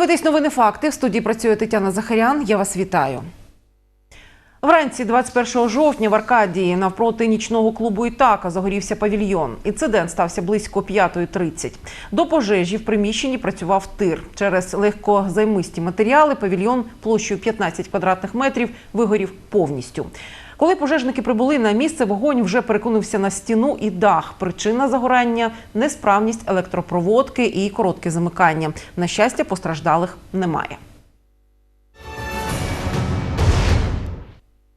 Ви дивитесь новини факти. В студії працює Тетяна Захарян. Я вас вітаю. Вранці 21 жовтня в Аркадії навпроти нічного клубу Ітака загорівся павільйон. Інцидент стався близько 5.30. До пожежі в приміщенні працював тир. Через легкозаймисті матеріали павільйон площею 15 квадратних метрів вигорів повністю. Коли пожежники прибули на місце, вогонь вже перекинувся на стіну і дах. Причина загорання несправність електропроводки і коротке замикання. На щастя, постраждалих немає.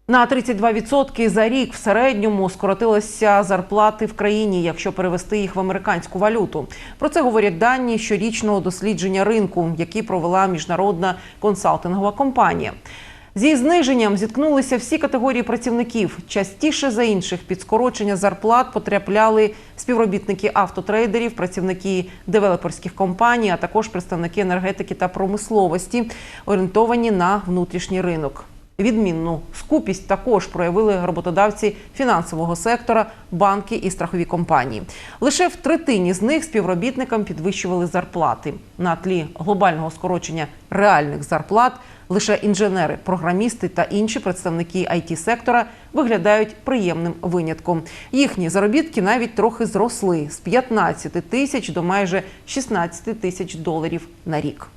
На 32% за рік в середньому скоротилися зарплати в країні, якщо перевести їх в американську валюту. Про це говорять дані щорічного дослідження ринку, які провела міжнародна консалтингова компанія. Зі зниженням зіткнулися всі категорії працівників. Частіше за інших під скорочення зарплат потрапляли співробітники автотрейдерів, працівники девелоперських компаній, а також представники енергетики та промисловості, орієнтовані на внутрішній ринок. Відмінну скупість також проявили роботодавці фінансового сектора, банки і страхові компанії. Лише в третині з них співробітникам підвищували зарплати. На тлі глобального скорочення реальних зарплат лише інженери, програмісти та інші представники it сектора виглядають приємним винятком. Їхні заробітки навіть трохи зросли з 15 тисяч до майже 16 тисяч доларів на рік.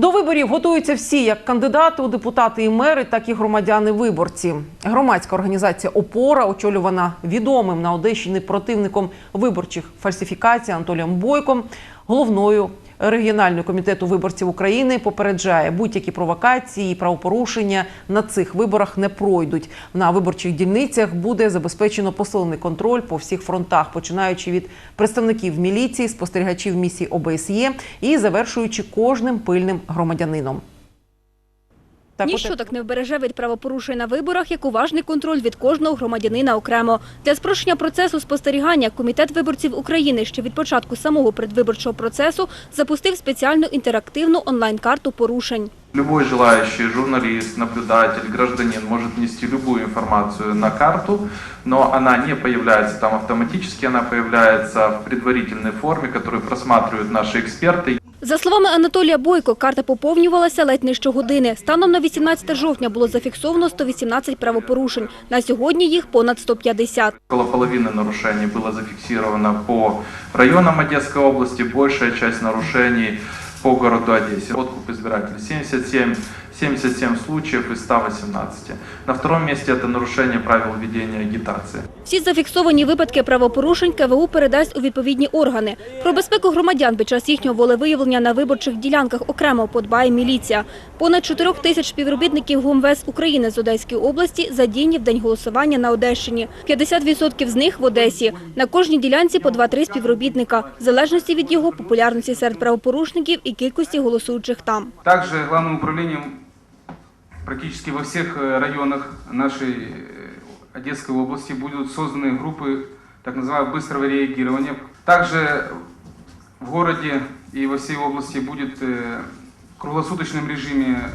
До виборів готуються всі, як кандидати у депутати і мери, так і громадяни-виборці. Громадська організація Опора, очолювана відомим на Одещині противником виборчих фальсифікацій Анатолієм Бойком, головною регіональною комітету виборців України, попереджає будь-які провокації і правопорушення на цих виборах не пройдуть. На виборчих дільницях буде забезпечено посилений контроль по всіх фронтах, починаючи від представників міліції, спостерігачів місії ОБСЄ і завершуючи кожним пильним громадянином. Так от- Ніщо так не вбереже від правопорушень на виборах, як уважний контроль від кожного громадянина окремо. Для спрощення процесу спостерігання Комітет виборців України ще від початку самого предвиборчого процесу запустив спеціальну інтерактивну онлайн-карту порушень. Любой желающий журналист, наблюдатель, гражданин может внести любую информацию на карту, но она не появляется там автоматически, она появляется в предварительной форме, которую просматривают наши эксперты. За словами Анатолія Бойко, карта поповнювалася ледь не щогодини. Станом на 18 жовтня було зафіксовано 118 правопорушень. На сьогодні їх понад 150. Около половины нарушений было зафиксировано по районам Одесской области, большая часть нарушений по городу Одессе. Откуп избирателей 77, 77 случаев из 118. На втором месте это нарушение правил ведения агитации. Всі зафіксовані випадки правопорушень КВУ передасть у відповідні органи. Про безпеку громадян під час їхнього волевиявлення на виборчих ділянках окремо подбає міліція. Понад 4 тисяч співробітників ГУМВС України з Одеської області задіяні в день голосування на Одещині. 50% з них в Одесі. На кожній ділянці по 2-3 співробітника, в залежності від його популярності серед правопорушників і кількості голосуючих там. Также главным управлением практически во всех э, районах нашей э, Одесской области будут созданы группы так называемого быстрого реагирования. Также в городе и во всей области будет э, в круглосуточном режиме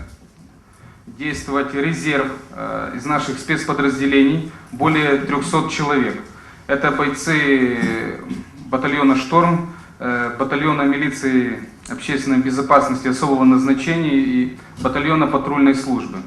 действовать резерв э, из наших спецподразделений, более 300 человек. Это бойцы батальона «Шторм», э, батальона милиции общественной безопасности особого назначения и батальона патрульной службы.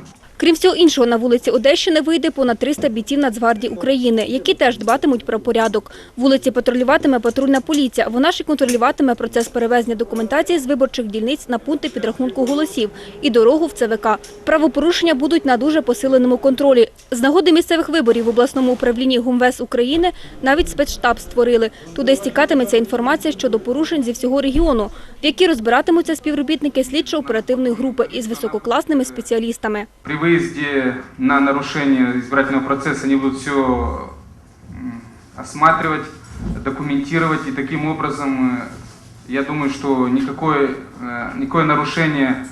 Крім всього іншого, на вулиці Одещини вийде понад 300 бійців Нацгвардії України, які теж дбатимуть про порядок. Вулиці патрулюватиме патрульна поліція. Вона ж і контролюватиме процес перевезення документації з виборчих дільниць на пункти підрахунку голосів і дорогу в ЦВК. Правопорушення будуть на дуже посиленому контролі. З нагоди місцевих виборів в обласному управлінні ГУМВС України навіть спецштаб створили. Туди стікатиметься інформація щодо порушень зі всього регіону, в які розбиратимуться співробітники слідчо-оперативної групи із висококласними спеціалістами При выезде на нарушение избирательного процесса они будут все осматривать, документировать, и таким образом, э, я думаю, что никакое, э, никакое нарушение,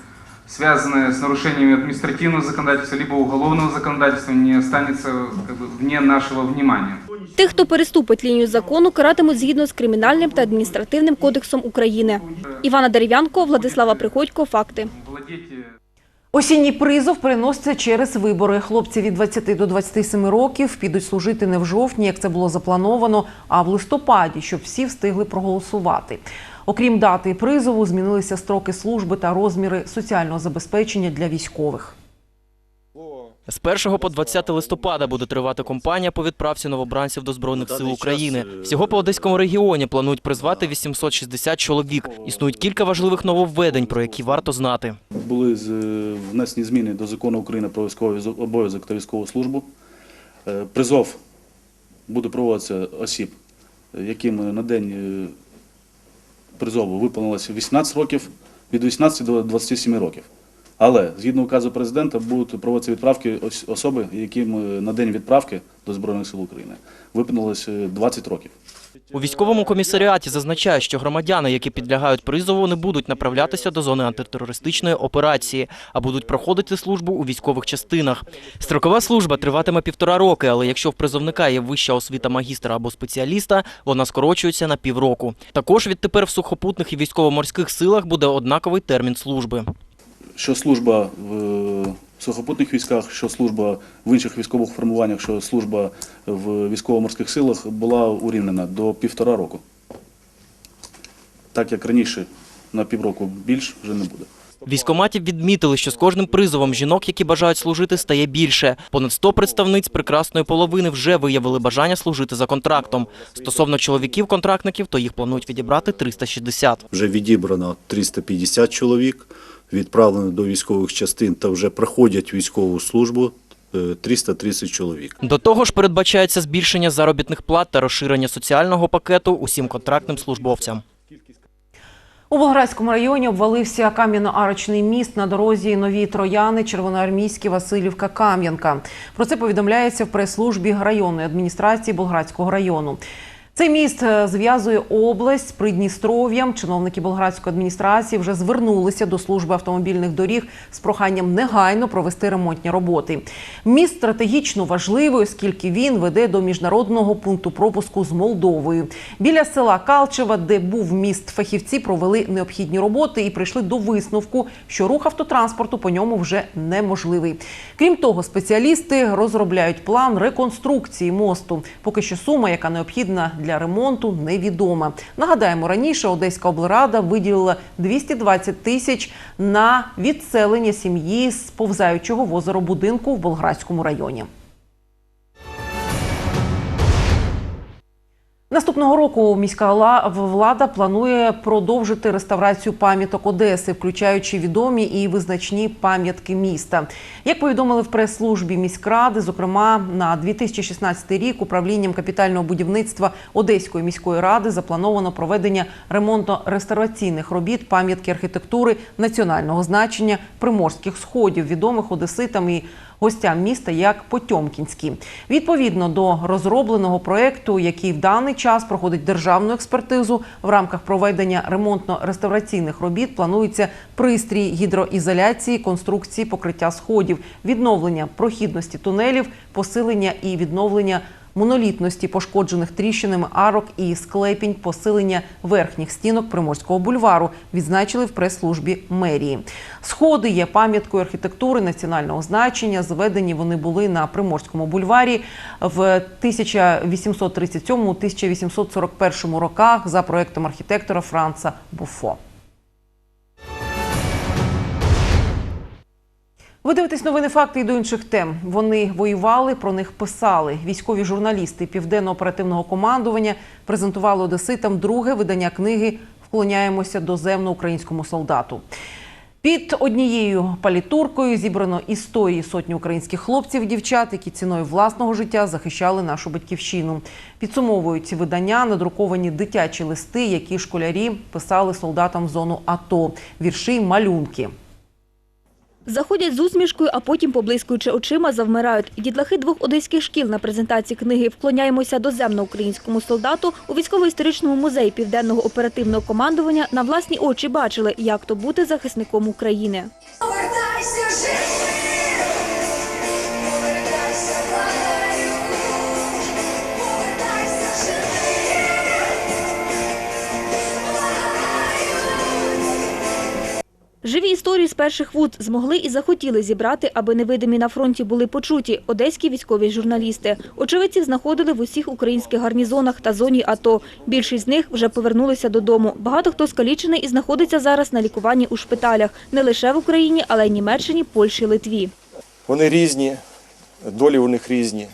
связанное с нарушением административного законодательства, либо уголовного законодательства, не останется как бы, вне нашего внимания. Тих, хто переступить лінію закону, каратимуть згідно з Кримінальним та адміністративним кодексом України. Івана Дерев'янко, Владислава Приходько. Факти. Осінній призов переноситься через вибори. Хлопці від 20 до 27 років підуть служити не в жовтні, як це було заплановано, а в листопаді, щоб всі встигли проголосувати. Окрім дати призову, змінилися строки служби та розміри соціального забезпечення для військових. З 1 по 20 листопада буде тривати кампанія по відправці новобранців до Збройних сил України. Всього по Одеському регіоні планують призвати 860 чоловік. Існують кілька важливих нововведень, про які варто знати. Були е, внесені зміни до закону України про військовий обов'язок та військову службу. Е, Призов буде проводитися осіб, е, яким на день е, призову виповнилося 18 років, від 18 до 27 років. Але згідно указу президента будуть проводитися відправки ос- особи, яким е, на день відправки до Збройних сил України виповнилося 20 років. У військовому комісаріаті зазначають, що громадяни, які підлягають призову, не будуть направлятися до зони антитерористичної операції, а будуть проходити службу у військових частинах. Строкова служба триватиме півтора роки, але якщо в призовника є вища освіта магістра або спеціаліста, вона скорочується на півроку. Також відтепер в сухопутних і військово-морських силах буде однаковий термін служби. Що служба в е, сухопутних військах, що служба в інших військових формуваннях, що служба в військово-морських силах була урівнена до півтора року. Так як раніше на півроку більш вже не буде. Військоматів відмітили, що з кожним призовом жінок, які бажають служити, стає більше. Понад 100 представниць прекрасної половини вже виявили бажання служити за контрактом. Стосовно чоловіків-контрактників, то їх планують відібрати 360. Вже відібрано 350 чоловік, відправлено до військових частин та вже проходять військову службу е, 330 чоловік. До того ж, передбачається збільшення заробітних плат та розширення соціального пакету усім контрактним службовцям. У Болградському районі обвалився кам'яно-арочний міст на дорозі Нові Трояни, Червоноармійські, Васильівка, Кам'янка. Про це повідомляється в прес-службі районної адміністрації Болградського району. Цей міст е, зв'язує область з Придністров'ям. Чиновники болградської адміністрації вже звернулися до служби автомобільних доріг з проханням негайно провести ремонтні роботи. Міст стратегічно важливий, оскільки він веде до міжнародного пункту пропуску з Молдовою. Біля села Калчева, де був міст, фахівці провели необхідні роботи і прийшли до висновку, що рух автотранспорту по ньому вже неможливий. Крім того, спеціалісти розробляють план реконструкції мосту. Поки що сума, яка необхідна для ремонту, невідома. Нагадаємо, раніше Одеська облрада виділила 220 тисяч на відселення сім'ї з повзаючого в озеро будинку в Болградському районі. Наступного року міська влада планує продовжити реставрацію пам'яток Одеси, включаючи відомі і визначні пам'ятки міста. Як повідомили в прес-службі міськради, зокрема на 2016 рік управлінням капітального будівництва Одеської міської ради заплановано проведення ремонтно-реставраційних робіт пам'ятки архітектури національного значення приморських сходів, відомих одеситам і гостям міста як Потьомкінські. Відповідно до розробленого проекту, який в даний час проходить державну експертизу, в рамках проведення ремонтно-реставраційних робіт планується пристрій гідроізоляції, конструкції покриття сходів, відновлення прохідності тунелів, посилення і відновлення монолітності пошкоджених тріщинами арок і склепінь, посилення верхніх стінок Приморського бульвару, відзначили в прес-службі мерії. Сходи є пам'яткою архітектури національного значення. Зведені вони були на Приморському бульварі в 1837-1841 роках за проектом архітектора Франца Буфо. Ви дивитесь новини факти і до інших тем. Вони воювали, про них писали. Військові журналісти південно-оперативного командування презентували одеситам друге видання книги Вклоняємося до земно-українському солдату. Під однією палітуркою зібрано історії сотні українських хлопців і дівчат, які ціною власного життя захищали нашу батьківщину. Підсумовують ці видання надруковані дитячі листи, які школярі писали солдатам в зону АТО, вірші, й малюнки. Заходять з усмішкою, а потім, поблискуючи очима, завмирають. Дітлахи двох одеських шкіл на презентації книги «Вклоняємося до земно-українському солдату» у військово-історичному музеї Південного оперативного командування на власні очі бачили, як то бути захисником України. Повертайся живий, історії з перших вуз змогли і захотіли зібрати, аби невидимі на фронті були почуті одеські військові журналісти. Очевидців знаходили в усіх українських гарнізонах та зоні АТО. Більшість з них вже повернулися додому. Багато хто скалічений і знаходиться зараз на лікуванні у шпиталях не лише в Україні, але й Німеччині, Польщі, Литві. Вони різні, долі у них різні.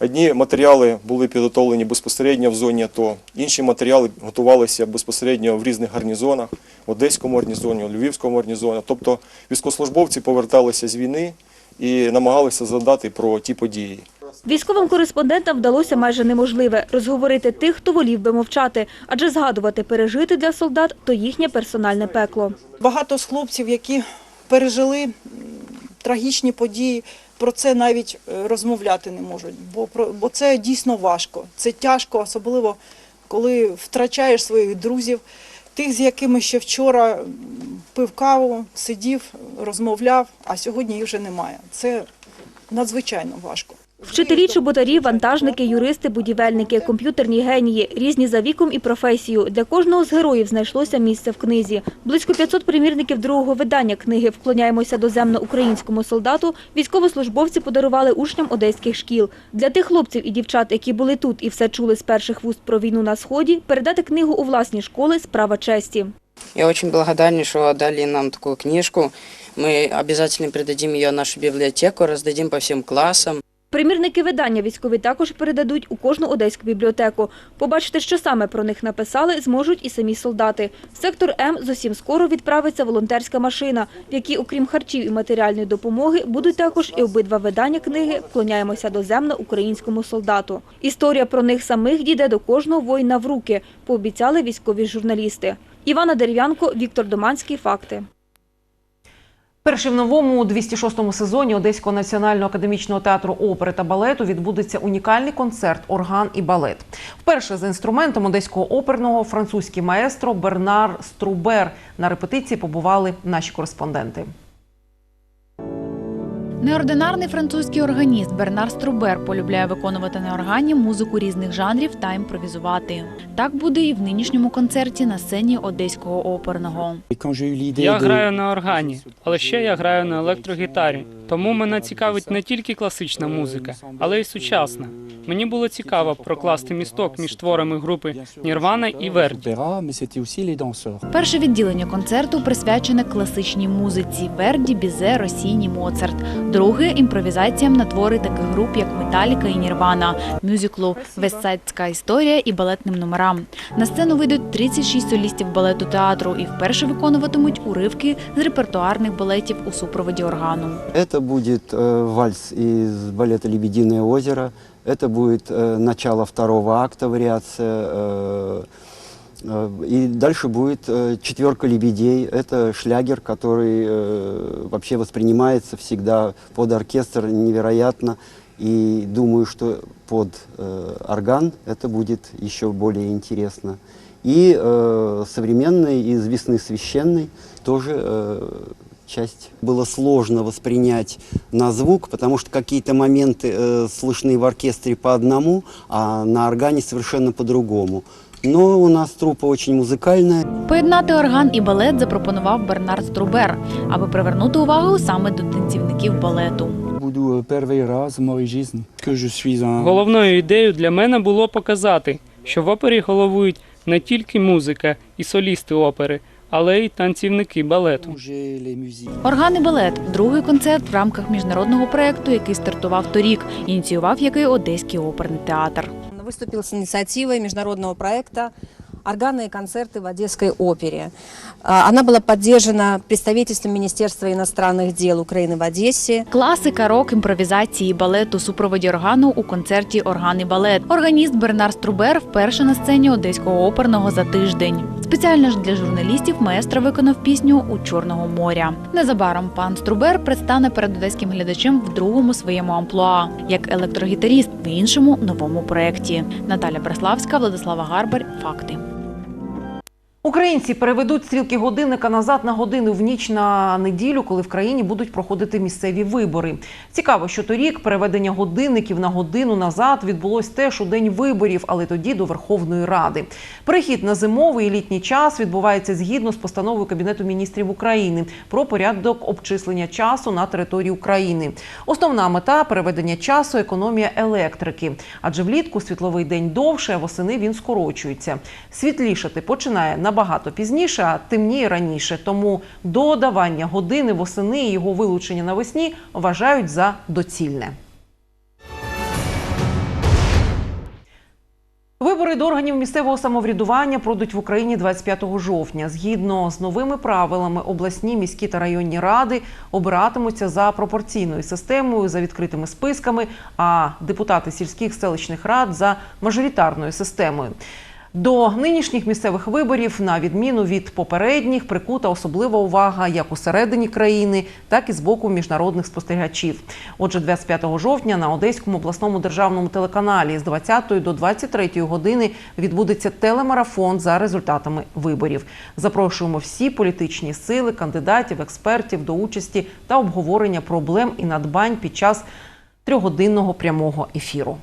Одні матеріали були підготовлені безпосередньо в зоні АТО, інші матеріали готувалися безпосередньо в різних гарнізонах, в Одеському гарнізоні, у Львівському гарнізоні. Тобто військовослужбовці поверталися з війни і намагалися згадати про ті події. Військовим кореспондентам вдалося майже неможливе – розговорити тих, хто волів би мовчати, адже згадувати пережити для солдат – то їхнє персональне пекло. Багато з хлопців, які пережили трагічні події, про це навіть е, розмовляти не можуть, бо, бо це дійсно важко. Це тяжко, особливо коли втрачаєш своїх друзів, тих, з якими ще вчора пив каву, сидів, розмовляв, а сьогодні їх вже немає. Це надзвичайно важко. Вчителі, чоботарі, вантажники, юристи, будівельники, комп'ютерні генії – різні за віком і професією. Для кожного з героїв знайшлося місце в книзі. Близько 500 примірників другого видання книги «Вклоняємося доземно українському солдату» військовослужбовці подарували учням одеських шкіл. Для тих хлопців і дівчат, які були тут і все чули з перших вуст про війну на Сході, передати книгу у власні школи – справа честі. Я очень благодарен, что отдали нам такую книжку. Мы обязательно передадим ее в нашу библиотеку, раздадим по всем классам. Примірники видання військові також передадуть у кожну одеську бібліотеку. Побачити, що саме про них написали, зможуть і самі солдати. В сектор М зовсім скоро відправиться волонтерська машина, в якій, окрім харчів і матеріальної допомоги, будуть також і обидва видання книги «Вклоняємося доземно українському солдату». Історія про них самих дійде до кожного воїна в руки, пообіцяли військові журналісти. Івана Дерев'янко, Віктор Доманський. Факти. Перший в новому 206-му сезоні Одеського національного академічного театру опери та балету відбудеться унікальний концерт Орган і балет. Вперше за інструментом одеського оперного французький маестро Бернар Струбер на репетиції побували наші кореспонденти. Неординарний французький органіст Бернар Струбер полюбляє виконувати на органі музику різних жанрів та імпровізувати. Так буде і в нинішньому концерті на сцені одеського оперного. Я граю на органі, але ще я граю на електрогітарі. Тому мене цікавить не тільки класична музика, але й сучасна. Мені було цікаво прокласти місток між творами групи Нірвана і Верді. Перше відділення концерту присвячене класичній музиці Верді, Бізе, Росіні, Моцарт. Друге імпровізаціям на твори таких груп, як Металіка і Нірвана, мюзиклу Вестсайдська історія і балетним номерам. На сцену вийдуть 36 солістів балету театру і вперше виконуватимуть уривки з репертуарних балетів у супроводі органу. Это будет э, вальс из балета «Лебединое озеро». Это будет э, начало второго акта, вариация. э, и дальше будет э, четверка лебедей. Это шлягер, который э, вообще воспринимается всегда под оркестр невероятно. И думаю, что под орган это будет еще более интересно. И современный из «Весны священной» тоже часть. Было сложно воспринять на звук, потому что какие-то моменты э, слышны в оркестре по одному, а на органе совершенно по-другому. Но у нас труппа очень музыкальная. Поєднати орган і балет запропонував Бернард Струбер, аби привернути увагу саме до танцівників балету. Буду перший раз в моїй житті, що я suis un... Головною ідеєю для мене було показати, що в опері головують не тільки музика і солісти опери, але й танцівники балету. Орган і балет другий концерт в рамках міжнародного проєкту, який стартував торік, ініціював який Одеський оперний театр Виступив з ініціативою міжнародного проекту «Органные концерты в Одесской опере». А, Она была поддержана представительством Министерства иностранных дел Украины в Одессе. Класика, рок, імпровізації, балет у супроводі органу у концерті Орган і балет. Органіст Бернар Струбер вперше на сцені Одеського оперного за тиждень. Спеціально ж для журналістів маестро виконав пісню у Чорного моря. Незабаром пан Струбер предстане перед одеським глядачем в другому своєму амплуа як електрогітаріст в іншому новому проєкті. Наталя Браславська, Владислава Гарбар. Факти. Українці переведуть стрілки годинника назад на годину в ніч на неділю, коли в країні будуть проходити місцеві вибори. Цікаво, що торік переведення годинників на годину назад відбулось теж у день виборів, але тоді до Верховної Ради. Перехід на зимовий і літній час відбувається згідно з постановою Кабінету міністрів України про порядок обчислення часу на території України. Основна мета переведення часу економія електрики, адже влітку світловий день довше, а восени він скорочується. Світлішати починає набагато пізніше, а темніє раніше. Тому додавання години восени і його вилучення навесні вважають за доцільне. Вибори до органів місцевого самоврядування пройдуть в Україні 25 жовтня. Згідно з новими правилами, обласні, міські та районні ради обиратимуться за пропорційною системою, за відкритими списками, а депутати сільських селищних рад за мажоритарною системою. До нинішніх місцевих виборів, на відміну від попередніх, прикута особлива увага як усередині країни, так і з боку міжнародних спостерігачів. Отже, 25 жовтня на Одеському обласному державному телеканалі з 20 до 23 години відбудеться телемарафон за результатами виборів. Запрошуємо всі політичні сили, кандидатів, експертів до участі та обговорення проблем і надбань під час трьохгодинного прямого ефіру.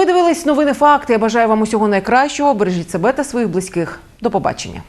Ви дивились новини факти. Я бажаю вам усього найкращого. Бережіть себе та своїх близьких. До побачення.